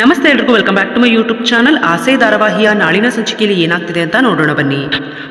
ನಮಸ್ತೆ ಎಲ್ರಿಗೂ welcome back to my YouTube channel Aase ಧಾರಾವಾಹಿಯ ನಾಳಿನ ಸಂಚಿಕೆಯಲ್ಲಿ ಏನಾಗ್ತಿದೆ ಅಂತ ನೋಡೋಣ ಬನ್ನಿ.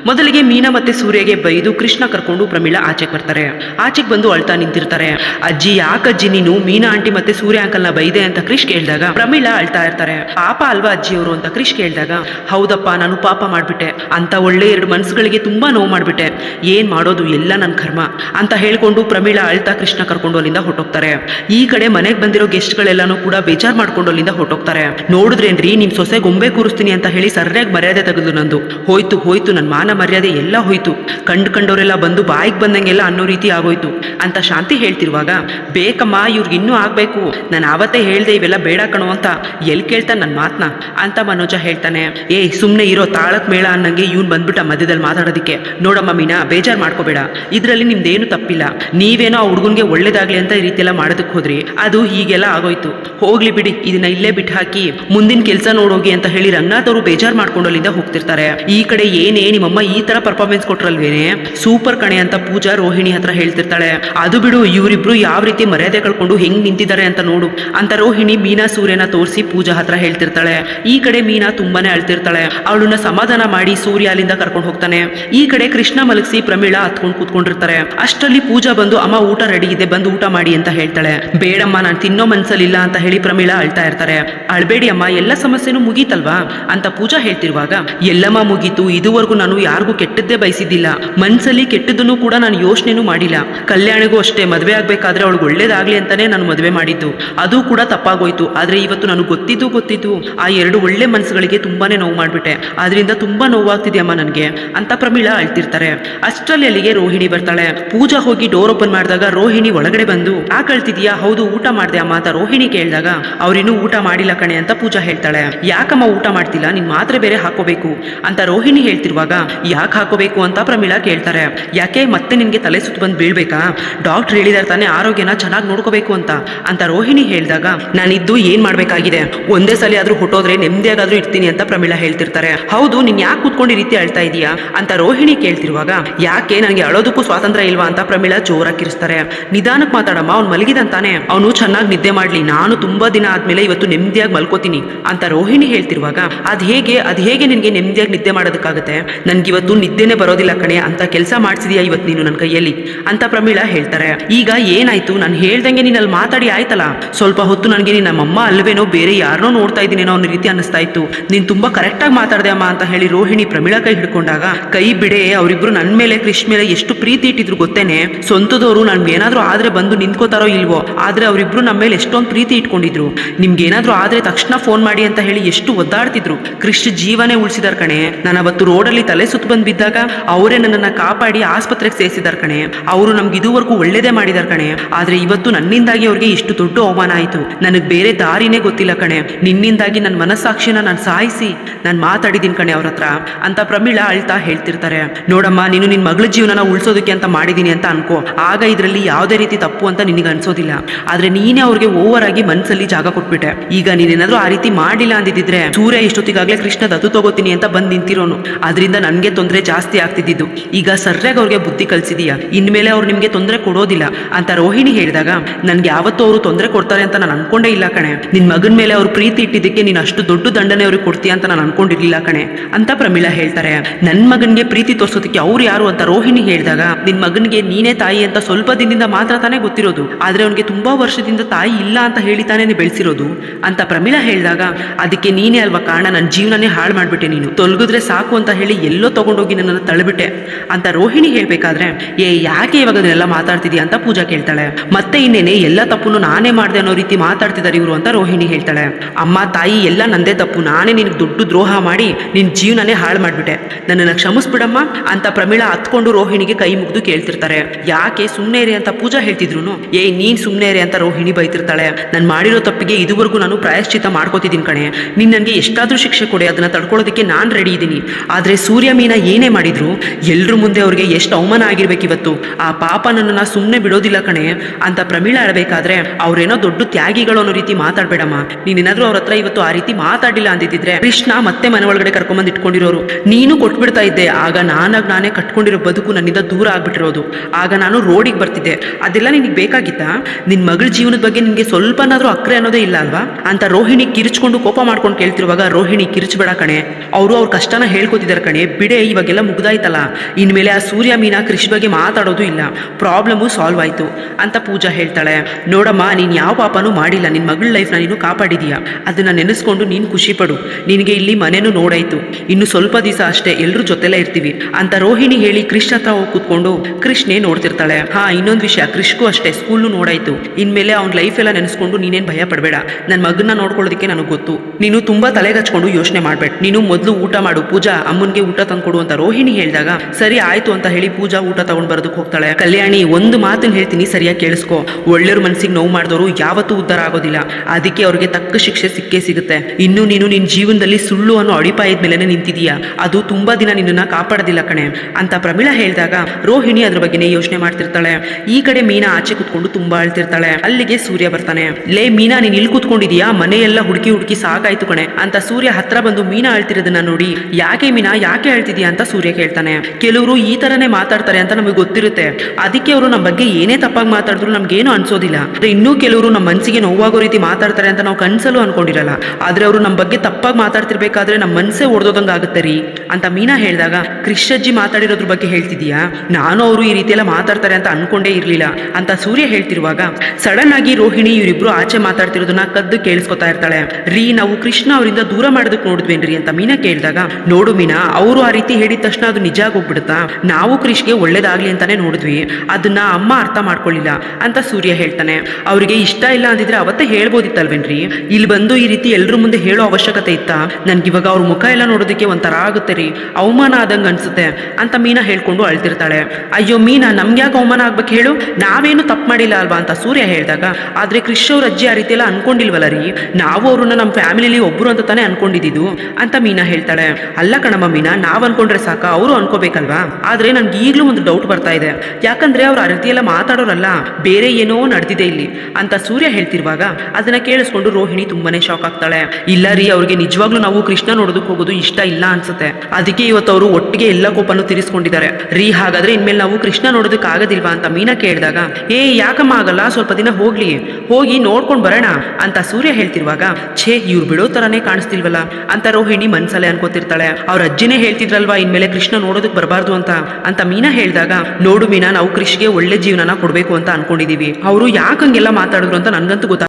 ಮೊದಲಿಗೆ ಮೀನಾ ಮತ್ತೆ ಸೂರ್ಯಗೆ ಬೈದು ಕೃಷ್ಣ ಕರ್ಕೊಂಡು ಪ್ರಮೀಳಾ ಆಚೆಗೆ ಬರ್ತಾರೆ. ಆಚೆಗೆ ಬಂದು ಅಳ್ತಾ ನಿಂತಿರ್ತಾರೆ. ಅಜ್ಜಿ ಯಾಕಜ್ಜಿ ನೀನು? ಮೀನಾ ಆಂಟಿ ಮತ್ತೆ ಸೂರ್ಯ ಅಂಕಲ್ನ ಬೈದೆ ಅಂತ ಕ್ರಿಶ್ ಕೇಳಿದಾಗ ಪ್ರಮೀಳಾ ಅಳ್ತಾ ಇರ್ತಾರೆ. ಪಾಪ ಅಲ್ವಾ ಅಜ್ಜಿಯವರು ಅಂತ ಕ್ರಿಶ್ ಕೇಳಿದಾಗ, ಹೌದಪ್ಪ, ನಾನು ಪಾಪ ಮಾಡ್ಬಿಟ್ಟೆ. ಅಂತ ಒಳ್ಳೆ ಎರಡು ಮನ್ಸುಗಳಿಗೆ ತುಂಬಾ ನೋವು ಮಾಡ್ಬಿಟ್ಟೆ. ಏನ್ ಮಾಡೋದು? ಎಲ್ಲ ನನ್ನ ಕರ್ಮ. ಅಂತ ಹೇಳ್ಕೊಂಡು ಪ್ರಮೀಳಾ ಅಳ್ತಾ ಕೃಷ್ಣ ಕರ್ಕೊಂಡು ಅಲ್ಲಿಂದ ಹೊಟ್ಟೋಗ್ತಾರೆ ಈ ಕಡೆ ಮನೆಗೆ ಬಂದಿರೋ ಗೆಸ್ಟ್ಗಳೆಲ್ಲಾನು ಕೂಡ ಬೇಜಾರ್ ಮಾಡ್ಕೊಂಡು ಅಲ್ಲಿಂದ ಹೊರಟೋಗ್ತಾರೆ ನೋಡಿದ್ರೇನ್ರಿ ನಿಮ್ ಸೊಸೆ ಗೊಂಬೆ ಕೂರಿಸ್ತೀನಿ ಅಂತ ಹೇಳಿ ಸರಿಯಾಗಿ ಮರ್ಯಾದೆ ತೆಗೆದು ನಂದು. ಹೋಯ್ತು ಹೋಯ್ತು ನನ್ನ ಮಾನ ಮರ್ಯಾದೆ ಎಲ್ಲ ಹೋಯ್ತು. ಕಂಡು ಕಂಡವರೆಲ್ಲ ಬಂದು ಬಾಯಿಗೆ ಬಂದಂಗೆಲ್ಲ ಅನ್ನೋ ರೀತಿ ಆಗೋಯ್ತು. ಅಂತ ಶಾಂತಿ ಹೇಳ್ತಿರುವಾಗ, ಬೇಕಮ್ಮ, ಇವ್ರಿಗೆ ಇನ್ನೂ ಆಗ್ಬೇಕು. ನಾನು ಆವತ್ತೇ ಹೇಳ್ದೆ ಇವೆಲ್ಲ ಬೇಡ ಕಣೋ ಅಂತ ಎಲ್ಲಿ ಕೇಳ್ತಾನೆ ನನ್ನ ಮಾತನ್ನ ಅಂತ ಮನೋಜ ಹೇಳ್ತಾನೆ. ಏ ಸುಮ್ಮನೆ ಇರೋ ತಾಳಕ್ ಮೇಳ ಅನ್ನಂಗೆ ಇವ್ನು ಬಂದ್ಬಿಟ್ಟ ಮಧ್ಯದಲ್ಲಿ ಮಾತಾಡೋದಕ್ಕೆ. ನೋಡಮ್ಮ ಮೀನಾ, ಬೇಜಾರ್ ಮಾಡ್ಕೋಬೇಡ. ಇದರಲ್ಲಿ ನಿಮ್ದೇನು ತಪ್ಪಿಲ್ಲ. ನೀವೇನೋ ಆ ಹುಡುಗನ್ಗೆ ಒಳ್ಳೇದಾಗ್ಲಿ ಅಂತ ಈ ರೀತಿ ಎಲ್ಲ ಮಾಡೋದಕ್ಕೆ ಹೋದ್ರಿ. ಅದು ಹೀಗೆಲ್ಲ ಆಗೋಯ್ತು. ಹೋಗ್ಲಿ ಬಿಡಿ, ಇದನ್ನ ಇಲ್ಲೇ ಬಿಟ್ಟು ಹಾಕಿ ಮುಂದಿನ ಕೆಲಸ ನೋಡೋಗಿ ಅಂತ ಹೇಳಿ ರಂಗನಾಥ್ ಅವರು ಬೇಜಾರ್ ಮಾಡ್ಕೊಂಡು ಅಲ್ಲಿಂದ ಹೋಗ್ತಿರ್ತಾರೆ. ಈ ಕಡೆ ಏನೇ ನಿಮ್ಮಮ್ಮ ಈ ತರ ಪರ್ಫಾರ್ಮೆನ್ಸ್ ಕೊಟ್ರಲ್ವೇನೆ ಸೂಪರ್ ಕಣೆ ಅಂತ ಪೂಜಾ ರೋಹಿಣಿ ಹತ್ರ ಹೇಳ್ತಿರ್ತಾಳೆ. ಅದು ಬಿಡು, ಇವರಿಬ್ರು ಯಾವ ರೀತಿ ಮರ್ಯಾದೆ ಕಳ್ಕೊಂಡು ಹೆಂಗ್ ನಿಂತಿದ್ದಾರೆ ಅಂತ ನೋಡು ಅಂತ ರೋಹಿಣಿ ಮೀನಾ ಸೂರ್ಯನ ತೋರಿಸಿ ಪೂಜಾ ಹತ್ರ ಹೇಳ್ತಿರ್ತಾಳೆ. ಈ ಕಡೆ ಮೀನಾ ತುಂಬಾನೇ ಅಳ್ತಿರ್ತಾಳೆ. ಅವಳನ್ನ ಸಮಾಧಾನ ಮಾಡಿ ಸೂರ್ಯ ಅಲ್ಲಿಂದ ಕರ್ಕೊಂಡು ಹೋಗ್ತಾನೆ. ಈ ಕಡೆ ಕೃಷ್ಣ ಮಲಗಿಸಿ ಪ್ರಮೀಳಾ ಹತ್ಕೊಂಡು ಕೂತ್ಕೊಂಡಿರ್ತಾರೆ. ಅಷ್ಟರಲ್ಲಿ ಪೂಜಾ ಬಂದು, ಅಮ್ಮ, ಊಟ ರೆಡಿ ಇದೆ, ಬಂದು ಊಟ ಮಾಡಿ ಅಂತ ಹೇಳ್ತಾಳೆ. ಬೇಡಮ್ಮ, ನಾನು ತಿನ್ನೋ ಮನ್ಸಲ್ಲಿಲ್ಲ ಅಂತ ಹೇಳಿ ಪ್ರಮೀಳಾ ಅಳ್ತಾ ಇರ್ತಾರೆ. ಅಳ್ಬೇಡಿ ಅಮ್ಮ ಎಲ್ಲ ಸಮಸ್ಯೆನೂ ಮುಗೀತಲ್ವಾ? ಅಂತ ಪೂಜಾ ಹೇಳ್ತಿರುವಾಗ, ಎಲ್ಲಮ್ಮ ಮುಗೀತು, ಇದುವರೆಗೂ ನಾನು ಯಾರಿಗೂ ಕೆಟ್ಟದ್ದೇ ಬಯಸಿದ್ದಿಲ್ಲ. ಮನ್ಸಲ್ಲಿ ಕೆಟ್ಟದನ್ನು ಕೂಡ ನಾನು ಯೋಚನೆನೂ ಮಾಡಿಲ್ಲ. ಕಲ್ಯಾಣಿಗೂ ಅಷ್ಟೇ, ಮದುವೆ ಆಗ್ಬೇಕಾದ್ರೆ ಅವಳಿಗೆ ಒಳ್ಳೇದಾಗ್ಲಿ ಅಂತಾನೆ ನಾನು ಮದುವೆ ಮಾಡಿದ್ದು. ಅದು ಕೂಡ ತಪ್ಪಾಗೋಯ್ತು. ಆದ್ರೆ ಇವತ್ತು ನಾನು ಗೊತ್ತಿದ್ದು ಗೊತ್ತಿದ್ದು ಆ ಎರಡು ಒಳ್ಳೆ ಮನಸ್ಸುಗಳಿಗೆ ತುಂಬಾನೇ ನೋವು ಮಾಡ್ಬಿಟ್ಟೆ. ಅದರಿಂದ ತುಂಬಾ ನೋವಾಗ್ತಿದೆಯಮ್ಮ ನನಗೆ, ಅಂತ ಪ್ರಮೀಳಾ ಅಳ್ತಿರ್ತಾರೆ. ಅಷ್ಟರಲ್ಲಿ ಅಲ್ಲಿಗೆ ರೋಹಿಣಿ ಬರ್ತಾಳೆ. ಪೂಜಾ ಹೋಗಿ ಡೋರ್ ಓಪನ್ ಮಾಡಿದಾಗ ರೋಹಿಣಿ ಒಳಗಡೆ ಬಂದು, ಆ ಕಳ್ತಿದ್ಯಾ? ಹೌದು, ಊಟ ಮಾಡ್ದೆ ಅಮ್ಮ ಅಂತ ರೋಹಿಣಿ ಕೇಳಿದಾಗ, ಅವ್ರಿನ್ನೂ ಊಟ ಮಾಡಿಲ್ಲ. ಕಣೆ ಅಂತ ಪೂಜಾ ಹೇಳ್ತಾಳೆ. ಯಾಕಮ್ಮ ಊಟ ಮಾಡ್ತಿಲ್ಲ? ನಿನ್ ಮಾತ್ರೆ ಬೇರೆ ಹಾಕೋಬೇಕು ಅಂತ ರೋಹಿಣಿ ಹೇಳ್ತಿರುವಾಗ, ಯಾಕೆ ಹಾಕೋಬೇಕು ಅಂತ ಪ್ರಮೀಳಾ ಕೇಳ್ತಾರೆ. ಯಾಕೆ ಮತ್ತೆ ನಿನ್ಗೆ ತಲೆ ಸುತ್ತ ಬಂದು ಬೀಳ್ಬೇಕಾ? ಡಾಕ್ಟರ್ ಹೇಳಿದಾರೆ ತಾನೇ ಆರೋಗ್ಯನ ಚೆನ್ನಾಗಿ ನೋಡ್ಕೋಬೇಕು ಅಂತ. ಅಂತ ರೋಹಿಣಿ ಹೇಳಿದಾಗ, ನಾನಿದ್ದು ಏನ್ ಮಾಡ್ಬೇಕಾಗಿದೆ? ಒಂದೇ ಸಲ ಆದ್ರೂ ಹುಟ್ಟೋದ್ರೆ ನೆಮ್ಮದಿಯಾಗಾದ್ರೂ ಇರ್ತೀನಿ ಅಂತ ಪ್ರಮೀಳಾ ಹೇಳ್ತಿರ್ತಾರೆ. ಹೌದು, ನೀನ್ ಯಾಕೆ ಕೂತ್ಕೊಂಡು ರೀತಿ ಅಳ್ತಾ ಇದೀಯಾ? ಅಂತ ರೋಹಿಣಿ ಕೇಳ್ತಿರುವಾಗ, ಯಾಕೆ ನನಗೆ ಅಳೋದಕ್ಕೂ ಸ್ವಾತಂತ್ರ್ಯ ಇಲ್ವಾ ಅಂತ ಪ್ರಮೀಳಾ ಜೋರಾಗಿ ಕಿರಿಸ್ತಾರೆ. ನಿಧಾನಕ್ಕೆ ಮಾತಾಡಮ್ಮ, ಅವ್ನು ಮಲಗಿದಂತಾನೆ ಅವನು ಚೆನ್ನಾಗಿ ನಿದ್ದೆ ಮಾಡ್ಲಿ. ನಾನು ತುಂಬಾ ದಿನ ಆದ್ಮೇಲೆ ಇವತ್ತು ನೆಮ್ಮದಿಯಾಗಿ ಮಲ್ಕೋತೀನಿ ಅಂತ ರೋಹಿಣಿ ಹೇಳ್ತಿರುವಾಗ, ಅದ್ ಹೇಗೆ ಅದ್ ಹೇಗೆ ನಿನಗೆ ನೆಮ್ಮದಿಯಾಗಿ ನಿದ್ದೆ ಮಾಡೋದಕ್ಕಾಗುತ್ತೆ? ನನ್ಗೆ ಇವತ್ತು ನಿದ್ದೆನೆ ಬರೋದಿಲ್ಲ ಕಣೆ ಅಂತ ಕೆಲಸ ಮಾಡ್ಸಿದೀಯಾ ಇವತ್ತು ನೀನು ನನ್ನ ಕೈಯಲ್ಲಿ? ಅಂತ ಪ್ರಮೀಳಾ ಹೇಳ್ತಾರೆ. ಈಗ ಏನಾಯ್ತು? ನಾನು ಹೇಳ್ದಂಗೆ ನೀನ್ ಅಲ್ಲಿ ಮಾತಾಡಿ ಆಯ್ತಲ್ಲ? ಸ್ವಲ್ಪ ಹೊತ್ತು ನನಗೆ ನಿನ್ನ ನಮ್ಮಮ್ಮ ಅಲ್ವೇನೋ ಬೇರೆ ಯಾರನ್ನೋ ನೋಡ್ತಾ ಇದ್ದೀನೇನೋ ಅನ್ನೋ ರೀತಿ ಅನ್ನಿಸ್ತಾ ಇತ್ತು. ನೀನ್ ತುಂಬಾ ಕರೆಕ್ಟಾಗಿ ಮಾತಾಡ್ದೆ ಅಮ್ಮ ಅಂತ ಹೇಳಿ ರೋಹಿಣಿ ಪ್ರಮೀಳಾ ಕೈ ಹಿಡ್ಕೊಂಡಾಗ, ಕೈ ಬಿಡೆ, ಅವರಿಬ್ರು ನನ್ನ ಮೇಲೆ ಕೃಷ್ ಮೇಲೆ ಎಷ್ಟು ಪ್ರೀತಿ ಇಟ್ಟಿದ್ರು ಗೊತ್ತೇನೆ? ಸ್ವಂತದವರು ನನ್ಗೆ ಏನಾದ್ರೂ ಆದ್ರೆ ಬಂದು ನಿಂತ್ಕೋತಾರೋ ಇಲ್ವೋ? ಆದ್ರೆ ಅವರಿಬ್ರು ನಮ್ಮ ಮೇಲೆ ಎಷ್ಟೊಂದು ಪ್ರೀತಿ ಇಟ್ಕೊಂಡಿದ್ರು. ನಿಮ್ಗೆ ಏನಾದ್ರೂ ಆದ್ರೆ ತಕ್ಷಣ ಫೋನ್ ಮಾಡಿ ಅಂತ ಹೇಳಿ ಎಷ್ಟು ಒದ್ದಾಡ್ತಿದ್ರು. ಕೃಷ್ಣ ಜೀವನೇ ಉಳಿಸಿದಾರ್ ಕಣೆ. ನಾನು ಅವತ್ತು ರೋಡಲ್ಲಿ ತಲೆ ಸುತ್ತ ಬಂದ್ ಬಿದ್ದಾಗ ಅವರೇ ನನ್ನನ್ನ ಕಾಪಾಡಿ ಆಸ್ಪತ್ರೆಗೆ ಸೇರಿಸಿದಾರ್ ಕಣೆ. ಅವರು ನಮ್ಗೆ ಇದುವರೆಗೂ ಒಳ್ಳೇದೇ ಮಾಡಿದಾರ್ ಕಣೆ. ಆದ್ರೆ ಇವತ್ತು ನನ್ನಿಂದಾಗಿ ಅವ್ರಿಗೆ ಇಷ್ಟು ದೊಡ್ಡ ಅವಮಾನ ಆಯ್ತು. ನನಗ್ ಬೇರೆ ದಾರಿನೇ ಗೊತ್ತಿಲ್ಲ ಕಣೆ. ನಿನ್ನಿಂದಾಗಿ ನನ್ನ ಮನಸ್ಸಾಕ್ಷಿನ ನಾನು ಸಾಯಿಸಿ ನಾನು ಮಾತಾಡಿದೀನಿ ಕಣೆ ಅವ್ರ ಹತ್ರ. ಅಂತ ಪ್ರಮೀಳಾ ಅಳ್ತಾ ಹೇಳ್ತಿರ್ತಾರೆ. ನೋಡಮ್ಮ, ನೀನು ನಿನ್ ಮಗಳ ಜೀವನನ ಉಳಿಸೋದಕ್ಕೆ ಅಂತ ಮಾಡಿದೀನಿ ಅಂತ ಅನ್ಕೋ. ಆಗ ಇದರಲ್ಲಿ ಯಾವುದೇ ರೀತಿ ತಪ್ಪು ಅಂತ ನಿನಗೆ ಅನ್ಸೋದಿಲ್ಲ. ಆದ್ರೆ ನೀನೇ ಅವ್ರಿಗೆ ಓವರ್ ಆಗಿ ಮನಸ್ಸಲ್ಲಿ ಜಾಗ ಕೊಟ್ಬಿಟ್ಟೆ. ಈಗ ನೀನೇನಾದ್ರೂ ಆ ರೀತಿ ಮಾಡಿಲ್ಲ ಅಂದಿದ್ರೆ ಸೂರ್ಯ ಇಷ್ಟೊತ್ತಿಗಾಗ್ಲೇ ಕೃಷ್ಣ ದತ್ತು ತಗೋತೀನಿ ಅಂತ ಬಂದ್ ನಿಂತಿರೋನು. ಅದರಿಂದ ನನ್ಗೆ ತೊಂದರೆ ಜಾಸ್ತಿ ಆಗ್ತಿದ್ದು ಈಗ ಸರ್ಯಾಗಿ ಅವ್ರಿಗೆ ಬುದ್ಧಿ ಕಲ್ಸಿದೀಯಾ. ಇನ್ಮೇಲೆ ಅವ್ರು ನಿಮ್ಗೆ ತೊಂದರೆ ಕೊಡೋದಿಲ್ಲ. ಅಂತ ರೋಹಿಣಿ ಹೇಳಿದಾಗ, ನನ್ಗೆ ಯಾವತ್ತೂ ಅವರು ತೊಂದರೆ ಕೊಡ್ತಾರೆ ಅಂತ ನಾನು ಅನ್ಕೊಂಡೇ ಇಲ್ಲ ಕಣೆ. ನಿನ್ ಮಗನ್ ಮೇಲೆ ಅವ್ರು ಪ್ರೀತಿ ಇಟ್ಟಿದ್ದಕ್ಕೆ ನೀನು ಅಷ್ಟು ದೊಡ್ಡ ದಂಡನೆ ಅವ್ರಿಗೆ ಕೊಡ್ತೀಯ ಅಂತ ನಾನು ಅನ್ಕೊಂಡಿರ್ಲಿಲ್ಲ ಕಣೆ, ಅಂತ ಪ್ರಮೀಳಾ ಹೇಳ್ತಾರೆ. ನನ್ ಮಗನ್ಗೆ ಪ್ರೀತಿ ತೋರ್ಸೋದಕ್ಕೆ ಅವ್ರು ಯಾರು? ಅಂತ ರೋಹಿಣಿ ಹೇಳಿದಾಗ, ನಿನ್ ಮಗನ್ಗೆ ನೀನೇ ತಾಯಿ ಅಂತ ಸ್ವಲ್ಪ ದಿನದಿಂದ ಮಾತ್ರ ತಾನೇ ಗೊತ್ತಿರೋದು. ಆದ್ರೆ ಅವ್ನಿಗೆ ತುಂಬಾ ವರ್ಷದಿಂದ ತಾಯಿ ಇಲ್ಲ ಅಂತ ಹೇಳಿ ತಾನೇ ಬೆಳೆಸಿರೋದು. ಅಂತ ಪ್ರಮೀಳಾ ಹೇಳಿದಾಗ, ಅದಕ್ಕೆ ನೀನೇ ಅಲ್ವಾ ಕಾರಣ? ನನ್ನ ಜೀವನನೇ ಹಾಳು ಮಾಡಿಬಿಟ್ಟೆ ನೀನು. ತೊಲಗಿದ್ರೆ ಸಾಕು ಅಂತ ಹೇಳಿ ಎಲ್ಲೋ ತಗೊಂಡೋಗಿ ನನ್ನನ್ನು ತಳ್ಳಿಬಿಟ್ಟೆ ಅಂತ ರೋಹಿಣಿ ಹೇಳಬೇಕಾದ್ರೆ, ಏ, ಯಾಕೆ ಇವಾಗ ಅದನ್ನೆಲ್ಲ ಮಾತಾಡ್ತಿದ್ಯಾ? ಅಂತ ಪೂಜಾ ಕೇಳ್ತಾಳೆ. ಮತ್ತೆ ಇನ್ನೇನೆ ಎಲ್ಲ ತಪ್ಪನ್ನು ನಾನೇ ಮಾಡಿದೆ ಅನ್ನೋ ರೀತಿ ಮಾತಾಡ್ತಿದ್ದಾರೆ ಇವರು ಅಂತ ರೋಹಿಣಿ ಹೇಳ್ತಾಳೆ. ಅಮ್ಮ, ತಾಯಿ ಎಲ್ಲ ನಂದೇ ತಪ್ಪು. ನಾನೇ ನಿನಗೆ ದೊಡ್ಡ ದ್ರೋಹ ಮಾಡಿ ನಿನ್ನ ಜೀವನನೇ ಹಾಳು ಮಾಡಿಬಿಟ್ಟೆ. ನನ್ನನ್ನು ಕ್ಷಮಿಸ್ಬಿಡಮ್ಮ ಅಂತ ಪ್ರಮೀಳಾ ಹತ್ಕೊಂಡು ರೋಹಿಣಿಗೆ ಕೈ ಮುಗಿದು ಕೇಳ್ತಿರ್ತಾರೆ. ಯಾಕೆ? ಸುಮ್ಮನೆ ಅಂತ ಪೂಜಾ ಹೇಳ್ತಿದ್ರು ಏ ನೀನ್ ಸುಮ್ಮನೆ ಅಂತ ರೋಹಿಣಿ ಬೈತಿರ್ತಾಳೆ. ನಾನು ಮಾಡಿರೋ ತಪ್ಪಿಗೆ ಇದುವರೆಗೂ ನಾನು ಪ್ರಾಯಶ್ಚಿತ ಮಾಡ್ಕೋತಿದ್ದೀನಿ ಕಣೆ. ನೀನು ನನಗೆ ಎಷ್ಟಾದ್ರೂ ಶಿಕ್ಷೆ ಕೊಡಿ, ಅದನ್ನ ತಡ್ಕೊಳ್ಳೋದಕ್ಕೆ ನಾನು ರೆಡಿ ಇದ್ದೀನಿ ಆದ್ರೆ ಸೂರ್ಯ ಮೀನಾ ಏನೇ ಮಾಡಿದ್ರು ಎಲ್ಲರ ಮುಂದೆ ಅವ್ರಿಗೆ ಎಷ್ಟು ಅವಮಾನ ಆಗಿರ್ಬೇಕು ಇವತ್ತು ಆ ಪಾಪ ನನ್ನನ್ನ ಸುಮ್ಮನೆ ಬಿಡೋದಿಲ್ಲ ಕಣೆ. ಅಂತ ಪ್ರಮೀಳ ಆಡಬೇಕಾದ್ರೆ ಅವರೇನೋ ದೊಡ್ಡ ತ್ಯಾಗಿಗಳು ಅನ್ನೋ ರೀತಿ ಮಾತಾಡ್ಬೇಡಮ್ಮ. ನೀನೇನಾದರೂ ಅವ್ರ ಇವತ್ತು ಆ ರೀತಿ ಮಾತಾಡಿಲ್ಲ ಅಂದಿದ್ದಿದ್ರೆ ಕೃಷ್ಣ ಮತ್ತೆ ಮನೆ ಒಳಗಡೆ ಕರ್ಕೊಂಬಂದು ಇಟ್ಕೊಂಡಿರೋರು. ನೀನು ಕೊಟ್ಬಿಡ್ತಾ ಇದ್ದೆ. ಆಗ ನಾನಾಗ ನಾನೇ ಕಟ್ಕೊಂಡಿರೋ ಬದುಕು ನನ್ನಿಂದ ದೂರ ಆಗ್ಬಿಟ್ಟಿರೋದು. ಆಗ ನಾನು ರೋಡಿಗೆ ಬರ್ತಿದ್ದೆ. ಅದೆಲ್ಲ ನಿನಗೆ ಬೇಕಾಗಿತ್ತಾ? ನಿನ್ನ ಮಗಳ ಜೀವನದ ಬಗ್ಗೆ ನಿನಗೆ ಸ್ವಲ್ಪನಾದರೂ ಅಕ್ರೆ ಅನ್ನೋದೇ ಇಲ್ಲ ಅಲ್ವಾ? ಅಂತ ರೋಹಿಣಿ ಕಿರಿಚ್ಕೊಂಡು ಕೋಪ ಮಾಡ್ಕೊಂಡು ಕೇಳ್ತಿರುವಾಗ ರೋಹಿಣಿ ಕಿರಿಚ್ಬೇಡ ಕಣೆ. ಅವರು ಅವ್ರ ಕಷ್ಟನ ಹೇಳ್ಕೊತಿದ್ದಾರೆ ಕಣೆ. ಬಿಡೆ, ಇವಾಗೆಲ್ಲ ಮುಗ್ದಾಯ್ತಲ್ಲ. ಇನ್ಮೇಲೆ ಆ ಸೂರ್ಯ, ಮೀನಾ, ಕೃಷಿ ಬಗ್ಗೆ ಮಾತಾಡೋದು ಇಲ್ಲ. ಪ್ರಾಬ್ಲಮ್ಮು ಸಾಲ್ವ್ ಆಯ್ತು ಅಂತ ಪೂಜಾ ಹೇಳ್ತಾಳೆ. ನೋಡಮ್ಮ, ನೀನು ಯಾವ ಪಾಪನೂ ಮಾಡಿಲ್ಲ. ನಿನ್ನ ಮಗಳ ಲೈಫ್ನ ನೀನು ಕಾಪಾಡಿದೀಯ. ಅದನ್ನ ನೆನೆಸ್ಕೊಂಡು ನೀನು ಖುಷಿ ಪಡು. ನಿನಗೆ ಇಲ್ಲಿ ಮನೆನೂ ನೋಡಾಯ್ತು. ಇನ್ನು ಸ್ವಲ್ಪ ದಿವಸ ಅಷ್ಟೇ ಎಲ್ಲರೂ ಜೊತೆಲೇ ಇರ್ತೀವಿ ಅಂತ ರೋಹಿಣಿ ಹೇಳಿ ಕೃಷ್ಣ ಹತ್ರ ಹೋಗಿ ಕೂತ್ಕೊಂಡು ಕೃಷ್ಣೇ ನೋಡ್ತಿರ್ತಾಳೆ. ಹಾ, ಇನ್ನೊಂದು ವಿಷಯ. ಕೃಷ್ಗೂ ಅಷ್ಟೇ ಸ್ಕೂಲ್ನು ನೋಡಾಯ್ತು. ಇನ್ಮೇಲೆ ಅವ್ನ ಲೈಫ್ ಎಲ್ಲ ನೆನೆಸ್ಕೊಂಡು ನೀನೇನು ಭಯ ಪಡಬೇಡ. ನನ್ನ ಮಗನ್ನ ನೋಡ್ಕೊಳ್ಳೋದಕ್ಕೆ ನನಗೆ ಗೊತ್ತು. ನೀನು ತುಂಬಾ ತಲೆಗಚ್ಕೊಂಡು ಯೋಚನೆ ಮಾಡ್ಬೇಡ. ನೀನು ಮೊದಲು ಊಟ ಮಾಡು. ಪೂಜಾ, ಅಮ್ಮನ್ಗೆ ಊಟ ತಂದ್ಕೊಡು ಅಂತ ರೋಹಿಣಿ ಹೇಳಿದಾಗ, ಸರಿ, ಆಯ್ತು ಅಂತ ಹೇಳಿ ಪೂಜಾ ಊಟ ತಗೊಂಡ್ ಬರೋದಕ್ಕೆ ಹೋಗ್ತಾಳೆ. ಕಲ್ಯಾಣಿ, ಒಂದು ಮಾತನ್ನ ಹೇಳ್ತೀನಿ, ಸರಿಯಾಗಿ ಕೇಳಿಸ್ಕೊ. ಒಳ್ಳೆಯವ್ರ ಮನಸ್ಸಿಗೆ ನೋವು ಮಾಡಿದವರು ಯಾವತ್ತೂ ಉದ್ಧಾರ ಆಗೋದಿಲ್ಲ. ಅದಕ್ಕೆ ಅವ್ರಿಗೆ ತಕ್ಕ ಶಿಕ್ಷೆ ಸಿಕ್ಕೇ ಸಿಗುತ್ತೆ. ಇನ್ನು ನೀನು ನಿನ್ನ ಜೀವನದಲ್ಲಿ ಸುಳ್ಳು ಅನ್ನೋ ಅಡಿಪಾಯದ ಮೇಲೆ ನಿಂತಿದೀಯಾ. ಅದು ತುಂಬಾ ದಿನ ನಿನ್ನನ್ನ ಕಾಪಾಡೋದಿಲ್ಲ ಕಣೆ ಅಂತ ಪ್ರಮೀಳಾ ಹೇಳಿದಾಗ, ರೋಹಿಣಿ ಅದ್ರ ಬಗ್ಗೆನೇ ಯೋಚನೆ ಮಾಡ್ತಿರ್ತಾಳೆ. ಈ ಕಡೆ ಮೀನಾ ಆಚೆ ಕುತ್ಕೊಂಡು ತುಂಬಾ ಅಳ್ತಿರ್ತಾಳೆ. ಅಲ್ಲಿಗೆ ಸೂರ್ಯ ಬರ್ತಾನೆ. ಲೇ, ಮೀನಾ, ನೀನ್ ಇಲ್ಲಿ ಕುತ್ಕೊಂಡಿದೀಯಾ? ಮನೆಯೆಲ್ಲ ಹುಡುಕಿ ಹುಡುಕಿ ಸಾಕಾಯ್ತು ಕಣೆ. ಅಂತ ಸೂರ್ಯ ಹತ್ರ ಬಂದು ಮೀನಾ ಅಳ್ತಿರೋದನ್ನ ನೋಡಿ, ಯಾಕೆ ಮೀನಾ, ಯಾಕೆ ಅಳ್ತಿದ್ಯಾ ಅಂತ ಸೂರ್ಯ ಕೇಳ್ತಾನೆ. ಕೆಲವರು ಈ ತರನೇ ಮಾತಾಡ್ತಾರೆ ಅಂತ ನಮಗೆ ಗೊತ್ತಿರುತ್ತೆ. ಅದಕ್ಕೆ ಅವರು ನಮ್ಮ ಬಗ್ಗೆ ಏನೇ ತಪ್ಪಾಗಿ ಮಾತಾಡಿದ್ರು ನಮ್ಗೇನು ಅನ್ಸೋದಿಲ್ಲ. ಇನ್ನೂ ಕೆಲವರು ನಮ್ಮ ಮನಸ್ಸಿಗೆ ನೋವಾಗೋ ರೀತಿ ಮಾತಾಡ್ತಾರೆ ಅಂತ ನಾವು ಕನ್ಸಲು ಅನ್ಕೊಂಡಿರಲ್ಲ. ಆದ್ರೆ ಅವರು ನಮ್ಮ ಬಗ್ಗೆ ತಪ್ಪಾಗಿ ಮಾತಾಡ್ತಿರ್ಬೇಕಾದ್ರೆ ನಮ್ಮ ಮನಸ್ಸೇ ಆಗುತ್ತೆ ರೀ, ಅಂತ ಮೀನಾ ಹೇಳಿದಾಗ, ಕೃಷ್ಣಜ್ಜಿ ಮಾತಾಡಿರೋದ್ರ ಬಗ್ಗೆ ಹೇಳ್ತಿದ್ಯಾ? ನಾನು ಅವರು ಈ ರೀತಿ ಎಲ್ಲ ಮಾತಾಡ್ತಾರೆ ಅಂತ ಅನ್ಕೊಂಡೇ ಇರ್ಲಿಲ್ಲ. ಅಂತ ಸೂರ್ಯ ಹೇಳ್ತಿರುವಾಗ ಸಡನ್ ಆಗಿ ರೋಹಿಣಿ ಇವರಿಬ್ರು ಆಚೆ ಮಾತಾಡ್ತಿರೋದನ್ನ ಕದ್ದು ಕೇಳಿಸ್ಕೊತಾ ಇರ್ತಾಳೆ. ರೀ, ನಾವು ಕೃಷ್ಣ ಅವರಿಂದ ದೂರ ಮಾಡೋದಕ್ಕೆ ನೋಡಿದ್ವೇನ್ರಿ ಅಂತ ಮೀನಾ ಕೇಳಿದಾಗ, ನೋಡು ಮೀನಾ, ಅವರು ಆ ರೀತಿ ಹೇಳಿದ ತಕ್ಷಣ ಅದು ನಿಜ ಆಗೋಗ್ಬಿಡುತ್ತಾ ನಾವು ಕೃಷ್ಗೆ ಒಳ್ಳೇದಾಗ್ಲಿ ಅಂತಾನೆ ನೋಡಿದ್ವಿ. ಅದನ್ನ ಅಮ್ಮ ಅರ್ಥ ಮಾಡ್ಕೊಳ್ಳಿಲ್ಲ ಅಂತ ಸೂರ್ಯ ಹೇಳ್ತಾನೆ. ಅವರಿಗೆ ಇಷ್ಟ ಇಲ್ಲ ಅಂದಿದ್ರೆ ಅವತ್ತೇ ಹೇಳ್ಬೋದಿತ್ತಲ್ವೇನ್ರಿ? ಇಲ್ಲಿ ಬಂದು ಈ ರೀತಿ ಎಲ್ಲರ ಮುಂದೆ ಹೇಳೋ ಅವಶ್ಯಕತೆ ಇತ್ತಾ? ನನ್ಗೆ ಇವಾಗ ಅವ್ರ ಮುಖ ಎಲ್ಲ ನೋಡೋದಕ್ಕೆ ಒಂಥರ ಆಗುತ್ತೆ ರೀ. ಅವಮಾನ ಆದಂಗ ಅನ್ಸುತ್ತೆ ಅಂತ ಮೀನಾ ಹೇಳ್ಕೊಂಡು ಅಳ್ತಿರ್ತಾಳೆ. ಅಯ್ಯೋ ಮೀನಾ ನಮ್ಗೆ ಯಾಕೆ ಅವಮಾನ ಆಗ್ಬೇಕು ಹೇಳು? ನಾವೇನು ತಪ್ಪು ಮಾಡಿಲ್ಲ ಅಲ್ವಾ ಅಂತ ಸೂರ್ಯ ಹೇಳಿದಾಗ, ಆದ್ರೆ ಕೃಷ್ಣ ಅವ್ರ ಅಜ್ಜಿ ಆ ರೀತಿ ಎಲ್ಲ ಅನ್ಕೊಂಡಿಲ್ವಲ್ಲ ರೀ? ನಾವು ಅವ್ರನ್ನ ನಮ್ಮ ಫ್ಯಾಮಿಲಿಲಿ ಒಬ್ರು ಅಂತ ತಾನೇ ಅನ್ಕೊಂಡಿದ್ದು ಅಂತ ಮೀನಾ ಹೇಳ್ತಾಳೆ. ಅಲ್ಲ ಕಣಮ್ಮ ಮೀನಾ, ನಾವ್ ಅನ್ಕೊಂಡ್ರೆ ಸಾಕ, ಅವರು ಅನ್ಕೋಬೇಕಲ್ವಾ? ಆದ್ರೆ ನನ್ಗೆ ಈಗಲೂ ಒಂದು ಡೌಟ್ ಬರ್ತಾ ಇದೆ. ಯಾಕಂದ್ರೆ ಅವ್ರ ಆ ರೀತಿಯೆಲ್ಲ ಮಾತಾಡೋರಲ್ಲ, ಬೇರೆ ಏನೋ ನಡೆದಿದೆ ಇಲ್ಲಿ, ಅಂತ ಸೂರ್ಯ ಹೇಳ್ತಿರುವಾಗ ಅದನ್ನ ಕೇಳಿಸ್ಕೊಂಡು ರೋಹಿಣಿ ತುಂಬಾನೇ ಶಾಕ್ ಆಗ್ತಾಳೆ. ಇಲ್ಲ ರೀ, ಅವ್ರಿಗೆ ನಿಜವಾಗ್ಲೂ ನಾವು ಕೃಷ್ಣ ನೋಡೋದಕ್ಕೆ ಹೋಗೋದು ಇಷ್ಟ ಇಲ್ಲ ಅನ್ಸುತ್ತೆ. ಅದಕ್ಕೆ ಇವತ್ತು ಅವರು ಒಟ್ಟಿಗೆ ಎಲ್ಲ ಕೋಪನು ತೀರಿಸ್ಕೊಂಡಿದ್ದಾರೆ. ರೀ, ಹಾಗಾದ್ರೆ ಇನ್ಮೇಲೆ ನಾವು ಕೃಷ್ಣ ನೋಡೋದಕ್ಕೆ ಆಗೋದಿಲ್ವಾ? ಅಂತ ಮೀನಾ ಕೇಳಿದಾಗ, ಏ, ಯಾಕಮ್ಮ ಆಗಲ್ಲ ಸ್ವಲ್ಪ ದಿನ ಹೋಗ್ಲಿ. ಹೋಗಿ ನೋಡ್ಕೊಂಡ್ ಬರೋಣ, ಅಂತ ಸೂರ್ಯ ಹೇಳ್ತಿರುವಾಗ, ಛೇ, ಇವ್ರು ಬಿಡೋ ತರಾನೇ ಕಾಣಿಸ್ತಿಲ್ವಲ್ಲ ಅಂತ ರೋಹಿಣಿ ಮನ್ಸಲ್ಲೇ ಅನ್ಕೋತಿರ್ತಾಳೆ. ಅವ್ರ ಅಜ್ಜಿನೇ ಹೇಳ್ತಿದ್ರಲ್ವಾ, ಇನ್ಮೇಲೆ ಕೃಷ್ಣ ನೋಡೋದಕ್ ಬರಬಾರ್ದು ಅಂತ? ಅಂತ ಮೀನಾ ಹೇಳಿದಾಗ, ನೋಡು ಮೀನಾ, ನಾವು ಕೃಷಿಗೆ ಒಳ್ಳೆ ಜೀವನನ ಕೊಡ್ಬೇಕು ಅಂತ ಅನ್ಕೊಂಡಿದೀವಿ. ಅವರು ಯಾಕಂಗೆಲ್ಲ ಮಾತಾಡಿದ್ರು ಅಂತ ನನ್ಗಂತೂ ಗೊತ್ತಾಗ